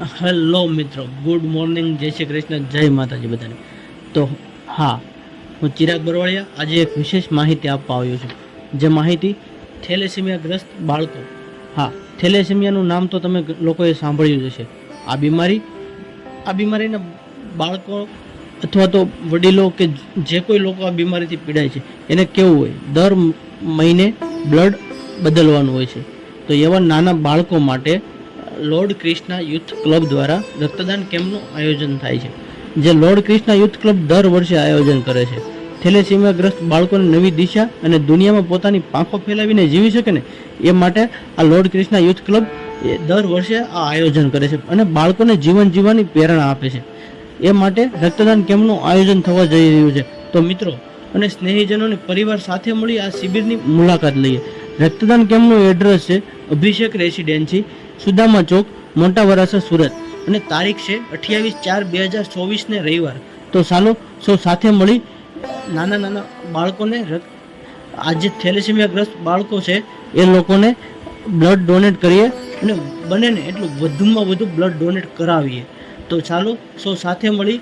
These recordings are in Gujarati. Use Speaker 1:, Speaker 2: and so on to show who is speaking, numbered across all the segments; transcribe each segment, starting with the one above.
Speaker 1: હેલો મિત્રો, ગુડ મોર્નિંગ, જય શ્રી કૃષ્ણ, જય માતાજી બધાને. તો હા, હું ચિરાગ બરવાળિયા આજે એક વિશેષ માહિતી આપવા આવ્યો છું. જે માહિતી થેલેસેમિયાગ્રસ્ત બાળકો. હા, થેલેસેમિયાનું નામ તો તમે લોકોએ સાંભળ્યું જ હશે. આ બીમારી, આ બીમારીના બાળકો અથવા તો વડીલો કે જે કોઈ લોકો આ બીમારીથી પીડાય છે, એને કેવું હોય? દર મહિને બ્લડ બદલવાનું હોય છે. તો એવા નાના બાળકો માટે લોર્ડ ક્રિષ્ના યુથ ક્લબ દ્વારા રક્તદાન કેમ્પનું આયોજન થાય છે, જે લોર્ડ ક્રિષ્ના યુથ ક્લબ દર વર્ષે આયોજન કરે છે. થેલેસીમિયાગ્રસ્ત બાળકોને નવી દિશા અને દુનિયામાં પોતાની પાંખો ફેલાવીને જીવી શકે ને, એ માટે આ લોર્ડ ક્રિષ્ના યુથ ક્લબ એ દર વર્ષે આ આયોજન કરે છે અને બાળકોને જીવન જીવવાની પ્રેરણા આપે છે. એ માટે રક્તદાન કેમ્પનું આયોજન થવા જઈ રહ્યું છે. તો મિત્રો, અને સ્નેહીજનોને પરિવાર સાથે મળી આ શિબિરની મુલાકાત લઈએ. રક્તદાન કેમ્પનું એડ્રેસ છે અભિષેક રેસિડેન્સી સુદામા ચોક, મોટા વરાસા સુરત. અને તારીખ છે અઠ્યાવીસ ચાર બે હજાર ચોવીસને રવિવાર. તો ચાલો સૌ સાથે મળી નાના નાના બાળકોને આજે થેલેસેમિયાગ્રસ્ત બાળકો છે, એ લોકોને બ્લડ ડોનેટ કરીએ અને બને ને એટલું વધુમાં વધુ બ્લડ ડોનેટ કરાવીએ. તો ચાલો, સૌ સાથે મળી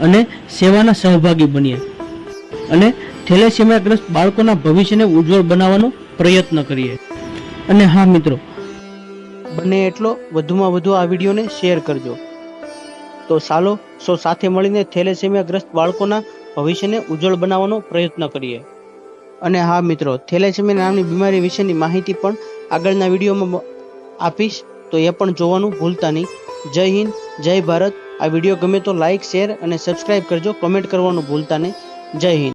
Speaker 1: અને સેવાના સહભાગી બનીએ. અને થેલેસેમિયાગ્રસ્ત બાળકોના ભવિષ્યને ઉજ્જવળ બનાવવાનો પ્રયત્ન કરીએ. અને હા મિત્રો બને એટલો વધુમાં વધુ આ વિડીયોને શેર કરજો. તો ચાલો, સૌ સાથે મળીને થેલેસેમિયાગ્રસ્ત બાળકોના ભવિષ્યને ઉજ્જવળ બનાવવાનો પ્રયત્ન કરીએ. અને હા મિત્રો, થેલેસેમિયા નામની બીમારી વિશેની માહિતી પણ આગળના વિડીયોમાં આપીશ. તો એ પણ જોવાનું ભૂલતા નહીં. જય હિન્દ, જય ભારત. આ વીડિયો ગમે તો લાઇક શેર અને સબસ્ક્રાઇબ કરજો. કમેન્ટ કરવાનું ભૂલતા નહીં. જય હિન્દ.